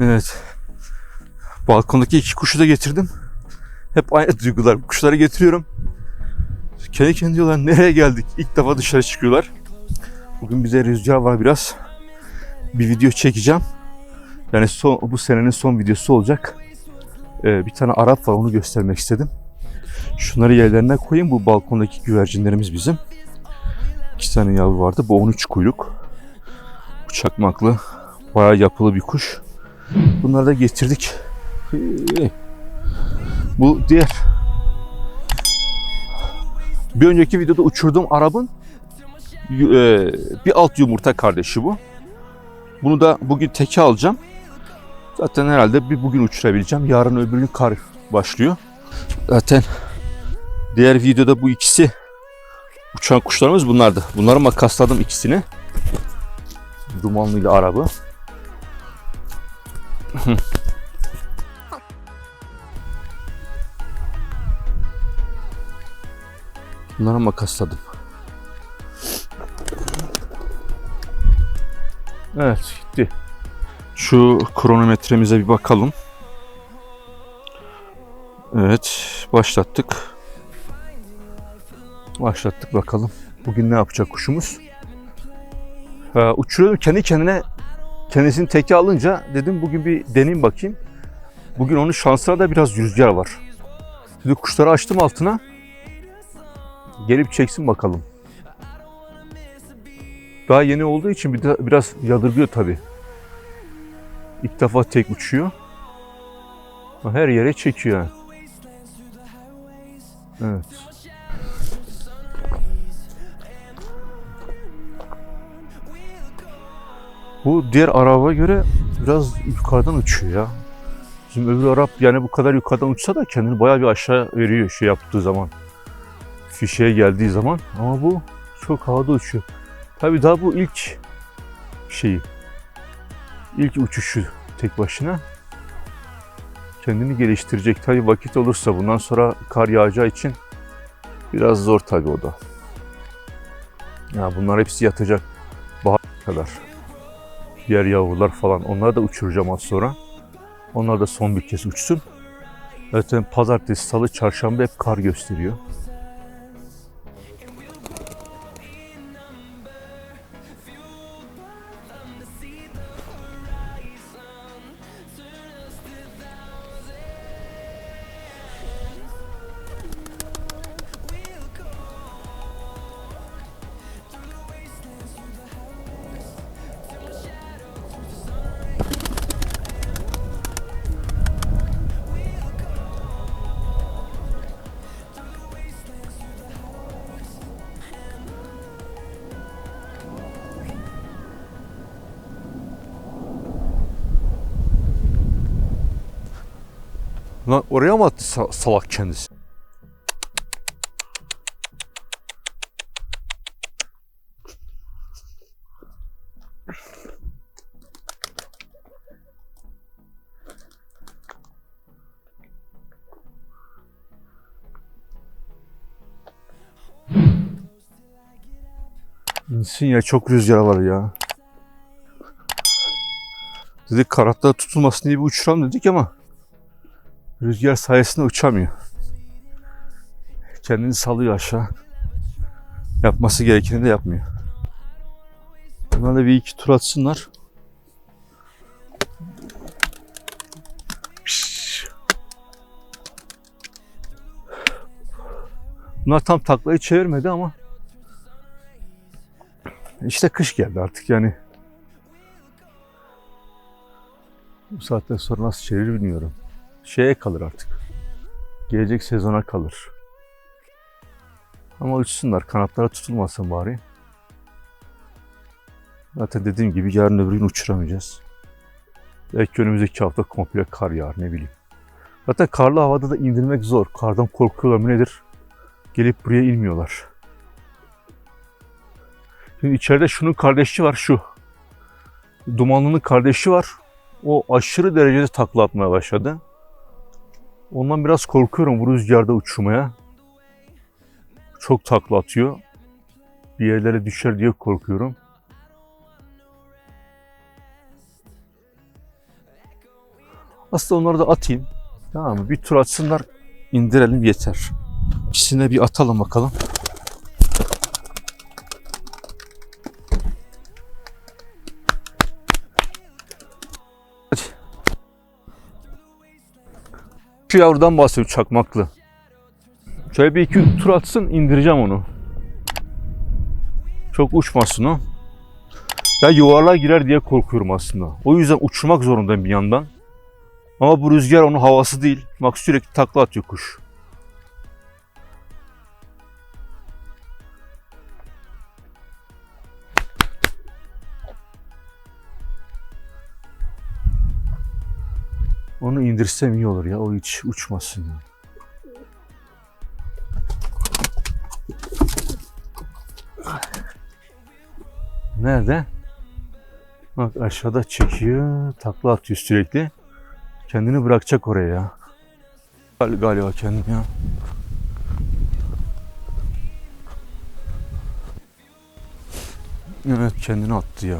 Evet. Balkondaki iki kuşu da getirdim. Hep aynı duygular. Kuşları getiriyorum. Kendi kendine diyorlar nereye geldik? İlk defa dışarı çıkıyorlar. Bugün bize rüzgar var biraz. Bir video çekeceğim. Yani son, bu senenin son videosu olacak. Ee, bir tane Arap var onu göstermek istedim. Şunları yerlerine koyayım. Bu balkondaki güvercinlerimiz bizim. İki tane yavru vardı. Bu 13 kuyruk. Bu çakmaklı. Bayağı yapılı bir kuş. Bunları da getirdik. Bu diğer bir önceki videoda uçurduğum Arap'ın yu- e, bir alt yumurta kardeşi bu. Bunu da bugün teke alacağım. Zaten herhalde bir bugün uçurabileceğim. Yarın öbür gün kar başlıyor. Zaten diğer videoda bu ikisi uçan kuşlarımız bunlardı. Bunları makasladım ikisini. Dumanlı ile Arap'ı. Bunları makasladım. Evet gitti. Şu kronometremize bir bakalım. Evet başlattık. Başlattık bakalım. Bugün ne yapacak kuşumuz? Ha, uçuruyorum kendi kendine kendisini teke alınca dedim bugün bir deneyim bakayım. Bugün onun şansına da biraz rüzgar var. Şimdi kuşları açtım altına. Gelip çeksin bakalım. Daha yeni olduğu için bir de biraz yadırgıyor tabi. İlk defa tek uçuyor. Her yere çekiyor. Evet. Bu diğer araba göre biraz yukarıdan uçuyor ya. Bizim öbür Arap yani bu kadar yukarıdan uçsa da kendini bayağı bir aşağı veriyor şey yaptığı zaman. Fişeye geldiği zaman. Ama bu çok havada uçuyor. Tabii daha bu ilk şeyi. İlk uçuşu tek başına. Kendini geliştirecek. Tabii vakit olursa bundan sonra kar yağacağı için biraz zor tabii o da. Ya bunlar hepsi yatacak bahar kadar. Diğer yavrular falan. Onları da uçuracağım az sonra. Onlar da son bir kez uçsun. Zaten pazartesi, salı, çarşamba hep kar gösteriyor. Lan oraya mı attı sa- salak kendisi? İnsin ya çok rüzgar var ya. Dedik kanatları tutulmasın diye bir uçuralım dedik ama Rüzgar sayesinde uçamıyor. Kendini salıyor aşağı. Yapması gerekeni de yapmıyor. Bunlar da bir iki tur atsınlar. Bunlar tam taklayı çevirmedi ama işte kış geldi artık yani. Bu saatten sonra nasıl çevirir bilmiyorum şeye kalır artık. Gelecek sezona kalır. Ama uçsunlar, kanatlara tutulmasın bari. Zaten dediğim gibi yarın öbür gün uçuramayacağız. Belki önümüzdeki hafta komple kar yağar ne bileyim. Zaten karlı havada da indirmek zor. Kardan korkuyorlar mı nedir? Gelip buraya inmiyorlar. Şimdi içeride şunun kardeşi var şu. Dumanlı'nın kardeşi var. O aşırı derecede takla atmaya başladı. Ondan biraz korkuyorum bu rüzgarda uçmaya. Çok takla atıyor. Bir yerlere düşer diye korkuyorum. Aslında onları da atayım. Tamam mı? Bir tur atsınlar indirelim yeter. İkisine bir atalım bakalım. Şu yavrudan bahsediyor çakmaklı. Şöyle bir iki tur atsın indireceğim onu. Çok uçmasın o. Ya yuvarlığa girer diye korkuyorum aslında. O yüzden uçurmak zorundayım bir yandan. Ama bu rüzgar onun havası değil. Bak sürekli takla atıyor kuş. Onu indirsem iyi olur ya. O hiç uçmasın ya. Nerede? Bak aşağıda çekiyor. Takla atıyor sürekli. Kendini bırakacak oraya ya. Gal- Galiba kendini ya. Evet kendini attı ya.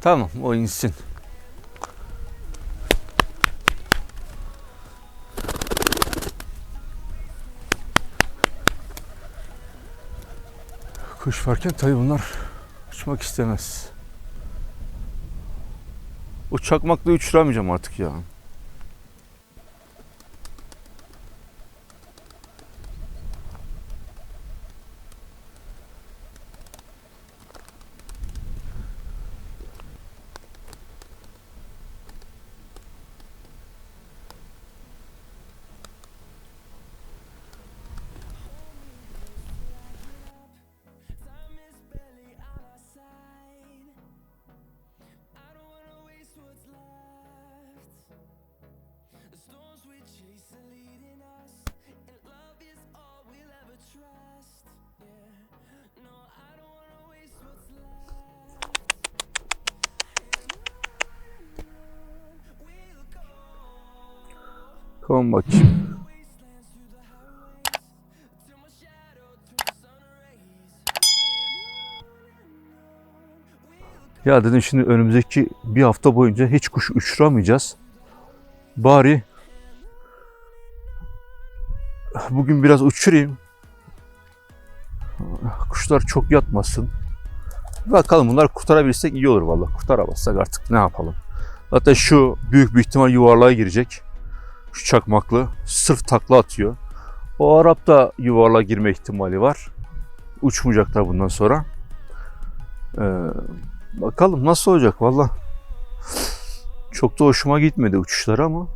Tamam o insin. Kuş varken tabii bunlar uçmak istemez. O çakmakla uçuramayacağım artık ya. Sun rays. Ya dedim şimdi önümüzdeki bir hafta boyunca hiç kuş uçuramayacağız. Bari bugün biraz uçurayım. Kuşlar çok yatmasın. Bakalım bunlar kurtarabilsek iyi olur vallahi. Kurtaramazsak artık ne yapalım. Zaten şu büyük bir ihtimal yuvarlığa girecek. Şu çakmaklı. Sırf takla atıyor. O Arap da yuvarlığa girme ihtimali var. Uçmayacaklar bundan sonra. Ee, Bakalım nasıl olacak valla. Çok da hoşuma gitmedi uçuşları ama.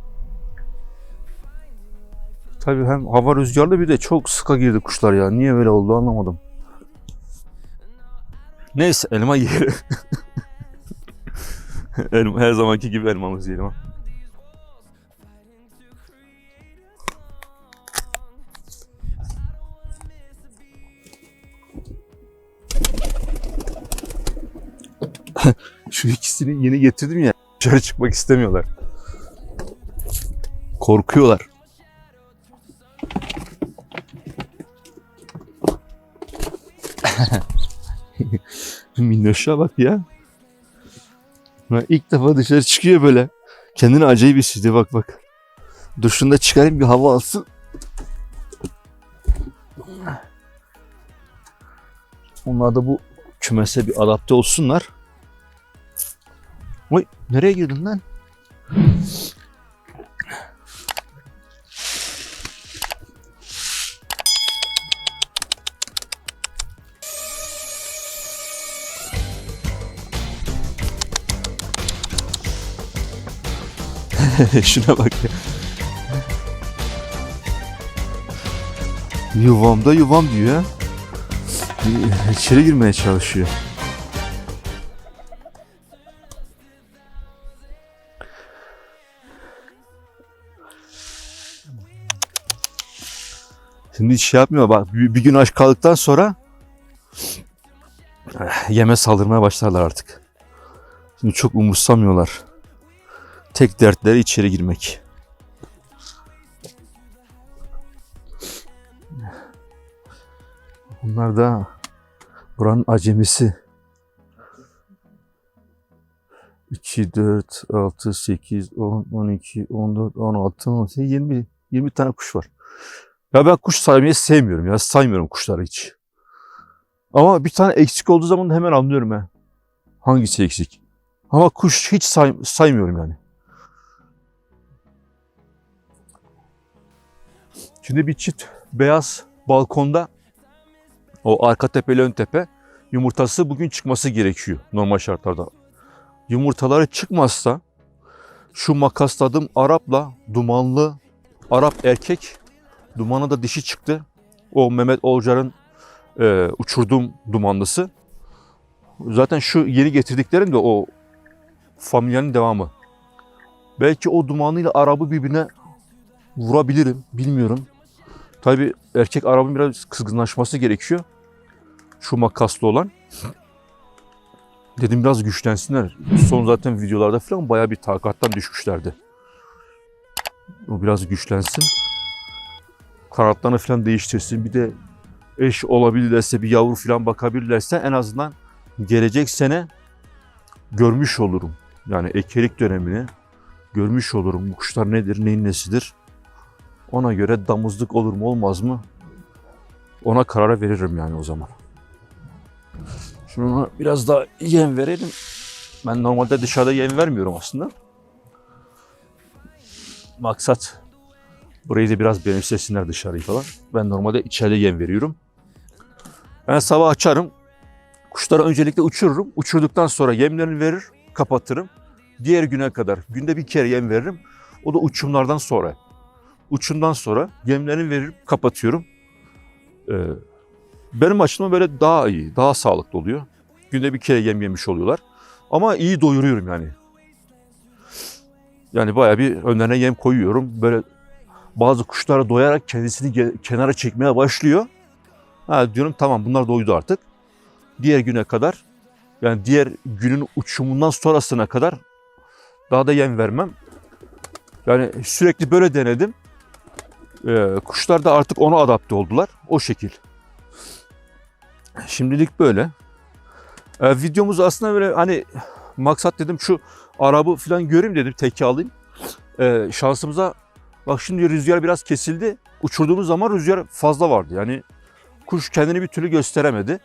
Tabii hem hava rüzgarlı bir de çok sıka girdi kuşlar ya. Niye böyle oldu anlamadım. Neyse elma yiyelim. elma, her zamanki gibi elmamızı yiyelim. ha. Şu ikisini yeni getirdim ya. Dışarı çıkmak istemiyorlar. Korkuyorlar. Minnoş'a bak ya. Ha, ilk defa dışarı çıkıyor böyle. Kendini acayip hissediyor bak bak. Dur şunu da çıkarayım bir hava alsın. Onlar da bu kümese bir adapte olsunlar. Oy nereye girdin lan? Şuna bak ya. Yuvamda yuvam diyor ya. İçeri girmeye çalışıyor. Şimdi hiç şey yapmıyor. Bak bir, bir gün aç kaldıktan sonra eh, yeme saldırmaya başlarlar artık. Şimdi çok umursamıyorlar. Tek dertleri içeri girmek. Bunlar da buranın acemisi. 2, 4, 6, 8, 10, 12, 14, 16, 18, 20, 20 tane kuş var. Ya ben kuş saymayı sevmiyorum ya. Saymıyorum kuşları hiç. Ama bir tane eksik olduğu zaman hemen anlıyorum ha. Hangisi eksik? Ama kuş hiç say- saymıyorum yani. Şimdi bir çift beyaz balkonda o arka tepeli ön tepe yumurtası bugün çıkması gerekiyor normal şartlarda. Yumurtaları çıkmazsa şu makasladığım Arap'la dumanlı Arap erkek dumanı da dişi çıktı. O Mehmet Olcar'ın e, uçurduğum dumanlısı. Zaten şu yeni getirdiklerim de o familyanın devamı. Belki o dumanıyla Arap'ı birbirine vurabilirim. Bilmiyorum. Tabi erkek Arap'ın biraz kızgınlaşması gerekiyor. Şu makaslı olan. Dedim biraz güçlensinler. Son zaten videolarda falan bayağı bir takattan düşmüşlerdi. O biraz güçlensin. Kanatlarını falan değiştirsin. Bir de eş olabilirlerse bir yavru falan bakabilirlerse en azından gelecek sene görmüş olurum. Yani ekelik dönemini görmüş olurum. Bu kuşlar nedir, neyin nesidir? Ona göre damızlık olur mu olmaz mı? Ona karar veririm yani o zaman. Şuna biraz daha yem verelim. Ben normalde dışarıda yem vermiyorum aslında. Maksat burayı da biraz benimsesinler dışarıyı falan. Ben normalde içeride yem veriyorum. Ben sabah açarım. Kuşları öncelikle uçururum. Uçurduktan sonra yemlerini verir, kapatırım. Diğer güne kadar günde bir kere yem veririm. O da uçumlardan sonra. Uçumdan sonra yemlerini verip kapatıyorum. Ee, benim açımdan böyle daha iyi, daha sağlıklı oluyor. Günde bir kere yem yemiş oluyorlar. Ama iyi doyuruyorum yani. Yani bayağı bir önlerine yem koyuyorum. Böyle bazı kuşlara doyarak kendisini kenara çekmeye başlıyor. Ha diyorum tamam bunlar doydu artık. Diğer güne kadar yani diğer günün uçumundan sonrasına kadar daha da yem vermem. Yani sürekli böyle denedim. Ee, kuşlar da artık ona adapte oldular. O şekil. Şimdilik böyle. Ee, videomuz aslında böyle hani maksat dedim şu Arabı falan göreyim dedim teki alayım. Ee, şansımıza bak şimdi rüzgar biraz kesildi. Uçurduğumuz zaman rüzgar fazla vardı. Yani kuş kendini bir türlü gösteremedi.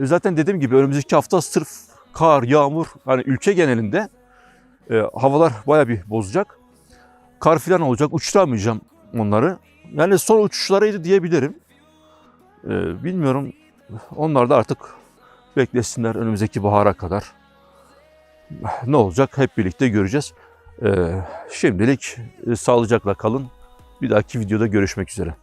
E, Zaten dediğim gibi önümüzdeki hafta sırf kar, yağmur hani ülke genelinde e, havalar baya bir bozacak. Kar falan olacak. Uçuramayacağım onları. Yani son uçuşlarıydı diyebilirim. E, bilmiyorum. Onlar da artık beklesinler önümüzdeki bahara kadar. Ne olacak hep birlikte göreceğiz. E, şimdilik e, sağlıcakla kalın. Bir dahaki videoda görüşmek üzere.